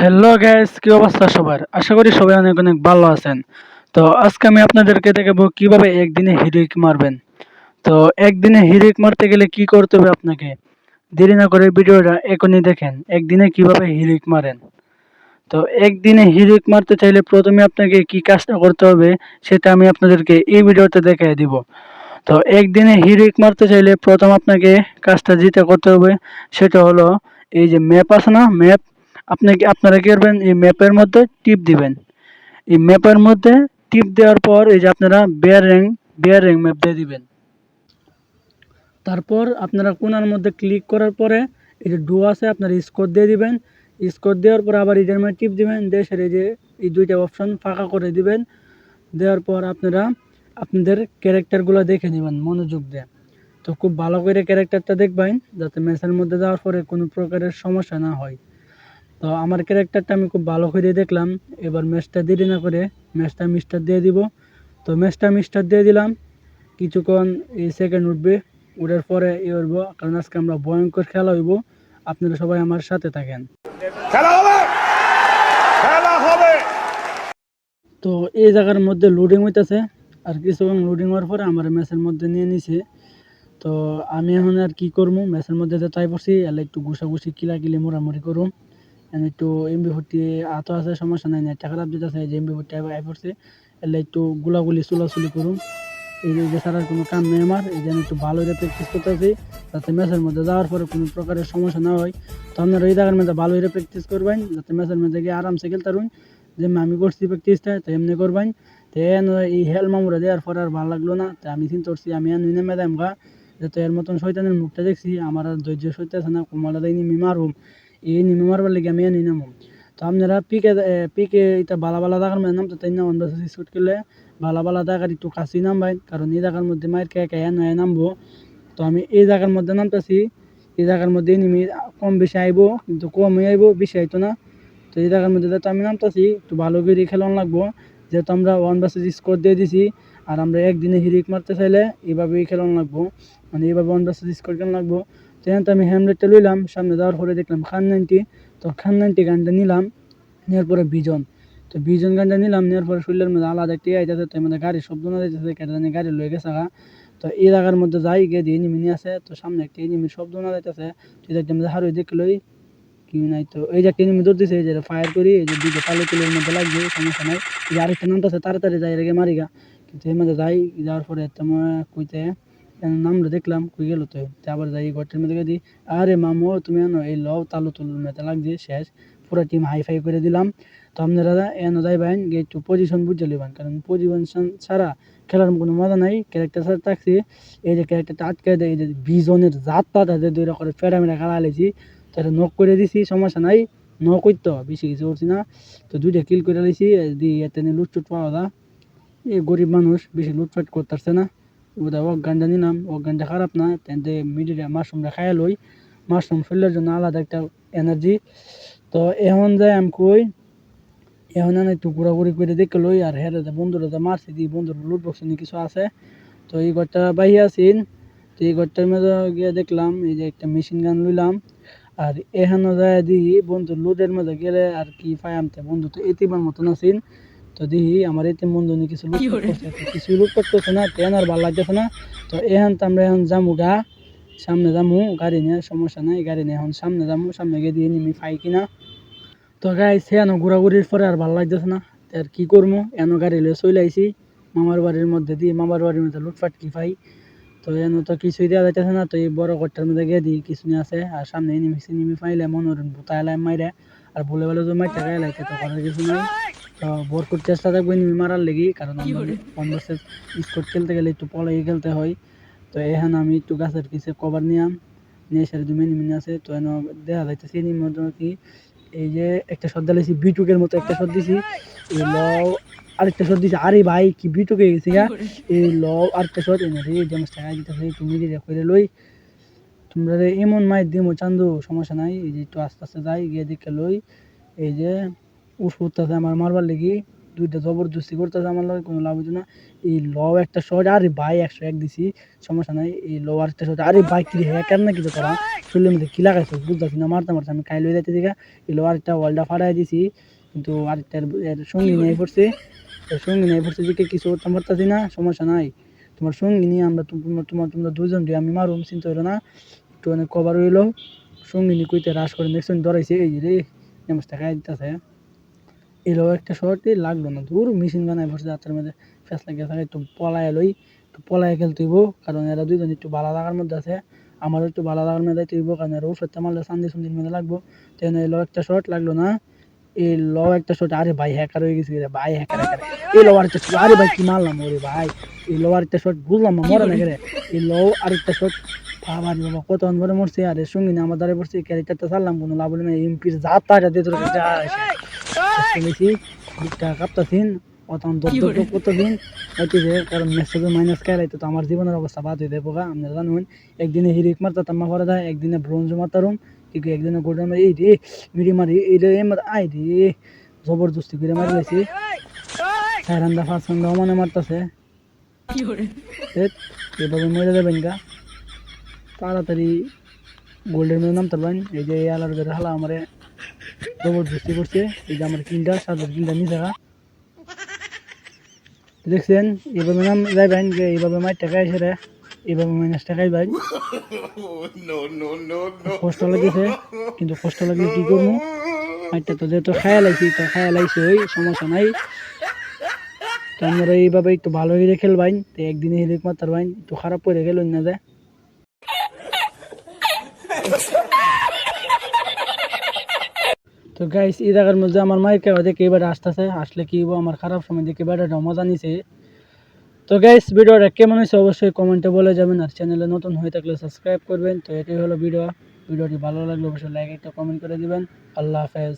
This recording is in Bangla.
হ্যালো গ্যাস কি অবস্থা সবার? আশা করি সবাই অনেক অনেক ভালো আছেন। তো আজকে আমি আপনাদেরকে দেখাবো কীভাবে একদিনে হিরিক মারবেন। তো একদিনে হিরিক মারতে গেলে কি করতে হবে আপনাকে? দেরি না করে ভিডিওটা এখনই দেখেন, একদিনে কীভাবে হিরিক মারেন। তো একদিনে হিরিক মারতে চাইলে প্রথমে আপনাকে কি কাজটা করতে হবে সেটা আমি আপনাদেরকে এই ভিডিওতে দেখিয়ে দিব। তো একদিনে হিরিক মারতে চাইলে প্রথম আপনাকে কাজটা যেটা করতে হবে সেটা হলো এই যে ম্যাপ আছে না, ম্যাপ? আপনাকে, আপনারা কি করবেন? এই ম্যাপের মধ্যে টিপ দিবেন। এই ম্যাপের মধ্যে টিপ দেওয়ার পর এই যে আপনারা বেয়ার বেয়ার ম্যাপ দিয়ে দিবেন। তারপর আপনারা কোনার মধ্যে ক্লিক করার পরে এই যে ডু আছে, আপনারা স্কোর দিয়ে দিবেন। স্কোর দেওয়ার পর আবার এটার মধ্যে টিপ দিবেন। দেশের এই যে, এই দুইটা অপশন ফাঁকা করে দিবেন। দেওয়ার পর আপনারা আপনাদের ক্যারেক্টারগুলো দেখে নেবেন মনোযোগ দিয়ে। তো খুব ভালো করে ক্যারেক্টারটা দেখবেন, যাতে ম্যাচের মধ্যে যাওয়ার পরে কোনো প্রকারের সমস্যা না হয়। তো আমার ক্যারেক্টারটা আমি খুব ভালো করে দেখলাম। এবার ম্যাচটা দেরি না করে ম্যাচটা মিস্টার দিয়ে দিব। তো ম্যাচটা মিস্টার দিয়ে দিলাম। কিছুক্ষণ এই সেকেন্ড উঠবে। উঠার পরে এ করব কারণ আজকে আমরা ভয়ঙ্কর খেলা হইব। আপনারা সবাই আমার সাথে থাকেন। খেলা হবে! খেলা হবে! তো এই জায়গার মধ্যে লোডিং হইতেছে। আর কিছুক্ষণ লোডিং হওয়ার পরে আমার ম্যাচের মধ্যে নিয়ে নিছে। তো আমি এখন আর কি করব? ম্যাচের মধ্যে তো তাই পড়ছি এলে একটু ঘুষাঘুষি কিলাকিলি মোড়ামুড়ি করুম। একটু এমবি ফোরটি আতো আছে, সমস্যা নাই নেটটা খারাপ যেতেছে যে এমবি ফোরটি আই পড়ছে এলে একটু গুলাগুলি, চুলাচুলি করুম এই যে ছাড়ার কোনো কাম নেই আমার, এই জন্য একটু ভালো করে প্র্যাকটিস করতেছি, যাতে ম্যাচের মধ্যে যাওয়ার পরে কোনো প্রকারের সমস্যা না হয়। তো আপনারা এই জায়গার মধ্যে ভালো করে প্র্যাকটিস করবেন, যাতে ম্যাচের মধ্যে গিয়ে আরামসে খেলতে পারুন। যেমন আমি করছি প্র্যাকটিসটা তো এমনি করবেন। তো এই হেল মামুরা দেওয়ার পর আর ভালো লাগল না। তো আমি চিন্তা করছি, আমি এন নেমে দেম গা যাতে এর মতন শয়তানের মুখটা দেখছি, আমার আর ধৈর্য সইতেছে না কোমালা দেয় নিমি মারুম এই নিমি মারবার লেগে আমি এনে নামুম তো আপনারা পিকে পিকে এটা বালা বালা জায়গার মধ্যে নামতে তাই না অন্য শুট করলে বালা বালা জায়গার একটু কাছেই নামবেন কারণ এই জায়গার মধ্যে মায়ের কে কে নয় নামবো তো আমি এই জায়গার মধ্যে নামতেছি এই জায়গার মধ্যে নিমি কম বেশি আইবো কিন্তু কমই আইবো বেশি আইতো না তো এই জায়গার মধ্যে যেহেতু আমি নামতেছি একটু ভালো করে খেলন লাগবো যেহেতু আমরা ওয়ান ভার্সেস স্কোর দিয়ে দিছি আর আমরা একদিনে হিরিক মারতে চাইলে এইভাবেই খেলন লাগবো মানে এইভাবে ওয়ান ভার্সেস স্কোর খেলন লাগবো তো এখানে তো আমি হ্যামলেটটা লইলাম, সামনে যাওয়ার পরে দেখলাম খান নাইনটি তো খান নাইনটি গানটা নিলাম নেওয়ার পরে বিজন তো বিজন গানটা নিলাম নেওয়ার পরে শরীরের মধ্যে আলাদা একটি আইতেছে তো মধ্যে গাড়ির শব্দ না দিতেছে কেটে জানি গাড়ি লয়ে গেছে তো এই জায়গার মধ্যে যাই, গিয়ে দিয়ে নিমিনি আছে তো সামনে একটি এনিমির শব্দ না দিতেছে তুই দেখলাম যে হারুই দেখলই কি নাই তো, এই যে একটা এনিমি ধরতেছে, এই যে ফায়ার করি, এই যে দুটো পালে তুলের মধ্যে লাগবে সমস্যা নাই যে আরেকটা নামতেছে, তাড়াতাড়ি যাই রেগে মারিগা কিন্তু এর মধ্যে যাই, যাওয়ার পরে তোমার কইতে নামটা দেখলাম, কই গেল তো? আবার যাই ঘরটার মধ্যে দিই আরে মামু, তুমি আনো এই লও, তালু তুলুর মধ্যে লাগছে, শেষ। পুরো টিম হাই ফাই করে দিলাম। তো আপনারা এনো যাইবেন একটু পজিশন বুঝে নেবেন কারণ পজিশন ছাড়া খেলার কোনো মজা নাই। ক্যারেক্টার ছাড়া থাকছি। এই যে ক্যারেক্টারটা আটকে দেয়, এই যে বিজনের জাতটা তাদের দুই করে ফেরা মেরা খেলা লেছি তাহলে নক করে দিছি, সমস্যা নাই। নক করতে বেশি কিছু করছি না। তো দুইটা কিল করে দিছি দিয়ে এতে লুটচুট পাওয়া দা এই গরিব মানুষ বেশি লুটফাট করতেছে না। ওটা অজ্ঞানটা নিলাম অজ্ঞানটা খারাপ না তেনতে মিডিয়া মাশরুমটা খাইয়া লই, মাশরুম শরীরের জন্য আলাদা একটা এনার্জি তো এখন যাই আমি কই, এখন আমি একটু ঘোরাঘুরি করে দেখে লই, আর হেরে বন্ধুরা তো মারছি দিই বন্ধুর লুট বক্স নিয়ে কিছু আছে। তো এই ঘরটা বাহি আছেন তো এই ঘরটার মধ্যে গিয়ে দেখলাম, এই যে একটা মেশিন গান লইলাম। আর এখানে যায় দিই বন্ধুর লুটের মধ্যে গেলে আর কি পাই আমতে বন্ধু তো এতিবার মতন আছেন। তো আমার এতে বন্ধু নিয়ে কিছু লুট কিছু লুট করতেছে না তেন আর ভালো লাগতেছে না। তো এখান তো আমরা এখন যামু গা সামনে যামু গাড়ি নিয়ে সমস্যা নাই গাড়ি নিয়ে এখন সামনে যামু সামনে গিয়ে দিয়ে নিমি পাই কিনা। তো গাই সে এনো ঘোরাঘুরির পরে আর ভালো লাগতেছে না তো আর কি করব এনো গাড়ি লয়ে চলে আইছি মামার বাড়ির মধ্যে দিয়ে মামার বাড়ির মধ্যে লুটফাট কি পাই তো এনো তো কিছুই দেওয়া যাইতেছে না তো এই বড় ঘরটার মধ্যে গিয়ে দিই কিছু নিয়ে আছে আর সামনে নিমি নিমি পাইলে মনোরঞ্জন ভূতা এলাই মাইরে আর বলে বলে তো মাইটা গায়ে তো করার কিছু নাই। তো ভরপুর চেষ্টা থাকবে নিমি মারার লেগে কারণ পনেরো স্কোর খেলতে গেলে একটু পলাই খেলতে হয়। তো এখানে আমি একটু গাছের কিছু কভার নিলাম নিয়ে সারি দুমে নিমিনে আছে তো এনে দেখা যাইতেছে নিমির মধ্যে কি এই যে একটা শট দিয়েছি বিটুকের মতো একটা শট দিছি। এই লও আরেকটা শট দিছি আরে ভাই কি বিটুকে গেছি গা? এই লও আরেকটা শট এনে রে যেমন টাকা দিতেছে তুমি যে করে লই। তোমরা এমন মাই দিমো চান্দু সমস্যা নাই। এই যে একটু আস্তে আস্তে যাই গিয়ে দেখে লই। এই যে উঠ উঠতেছে আমার মারবার লেগে দুইটা জবরদস্তি করতেছে আমার লগে কোনো লাভ হইতো না এই ল একটা শট আরে ভাই একশো এক দিছি সমস্যা নাই এই লো একটা শট আরে ভাই কি হ্যাঁ কেন কিছু করা শরীরের মধ্যে কি লাগাইছো বুঝতেছি না মারতে মারতে আমি কাইল হয়ে যাইতে দিকা এই লো আরেকটা ওয়ালটা ফাটাই দিছি কিন্তু আরেকটার সঙ্গী নিয়ে পড়ছে সঙ্গী নিয়ে পড়ছে দিকে কিছু করতে পারতাছি না সমস্যা নাই তোমার সঙ্গী নিয়ে আমরা তোমার তোমার তোমরা দুজন দিয়ে আমি মারুম চিন্তা হইল না একটু অনেক কভার হইল সঙ্গী নিয়ে কইতে রাস করে নেক্সট ধরাইছে এই রে নেমসটা খাই দিতেছে এলো একটা শর্টই লাগল না। দূর মেশিন বানায় বসে হাতের মধ্যে ফ্যাস লাগিয়ে থাকে, একটু পলায় লই, একটু পলায় খেলতে হইব, কারণ এরা দুইজন একটু ভালো লাগার মধ্যে আছে। আমারও একটু ভালো লাগার মধ্যে হইব, কারণ এরা ওষুধটা মারলে সান্দি সুন্দির মধ্যে লাগবো। তো এলো একটা শর্ট লাগল না। এই ল একটা শট আরে ভাই হ্যাকার হয়ে গেছে রে ভাই হ্যাকার হ্যাকার এই লো আরেকটা শট আরে ভাই, কি মারলাম ওরে ভাই। এই লো আরেকটা বুঝলাম মরে না রে। এই আরেকটা শট বাবা কত অনবরে মরছে, আরে সঙ্গী আমার দ্বারা পড়ছে ক্যারেক্টারটা ছাড়লাম, কোনো লাভ হলো না এমপির যাত্রাটা দিয়ে তোর কাঁপতাছিন দর হইতেছে কারণ মেসেজে মাইনাস খাই তো আমার জীবনের অবস্থা বাদ হয়ে দেবো আপনারা জানুন একদিনে হিরিক মারতাম মা করে দেয় একদিনে ব্রোঞ্জ মারতারুম ঠিক একদিনে গোল্ডেন মারি এই রে মিডি মারি এই রে এমন আই রে জবরদস্তি করে মারি লাইছি চার পাঁচ রান্দা মানে মারতাছে। এত, এভাবে মরে যাবেন গা। তাড়াতাড়ি গোল্ডের মধ্যে নামতে পারেন এই যে এই আলার হালা আমারে জবরদস্তি করছে। এই যে আমার কিনটা সাদের কিনটা নিয়ে থাকা। দেখছেন? এইভাবে নাম যাইবেন যে এইভাবে মাইর টাকা এসে রে এইভাবে মাইনাস টাকাই ভাই কষ্ট লাগেছে কিন্তু কষ্ট লাগলে কি করব? মাইরটা তো যেহেতু খায়া লাইছি তো খায়া লাগছে ওই সমস্যা নাই। তো আপনারা এইভাবে একটু ভালো হয়ে খেলবাইন তো একদিনে হিলিক মাতার বাইন একটু খারাপ করে গেল না যায় তো গাইস এই জায়গার মধ্যে আমার মায়ের কেউ দেখে এবারে আসতেছে, আসলে কি আমার খারাপ সময় দেখে এবারে মজা নিছে। তো গাইস ভিডিওটা কেমন হয়েছে অবশ্যই কমেন্টে বলে যাবেন, আর চ্যানেলে নতুন হয়ে থাকলে সাবস্ক্রাইব করবেন। তো এটাই হলো ভিডিও ভিডিওটি ভালো লাগলে অবশ্যই লাইক একটা কমেন্ট করে দিবেন। আল্লাহ হাফেজ।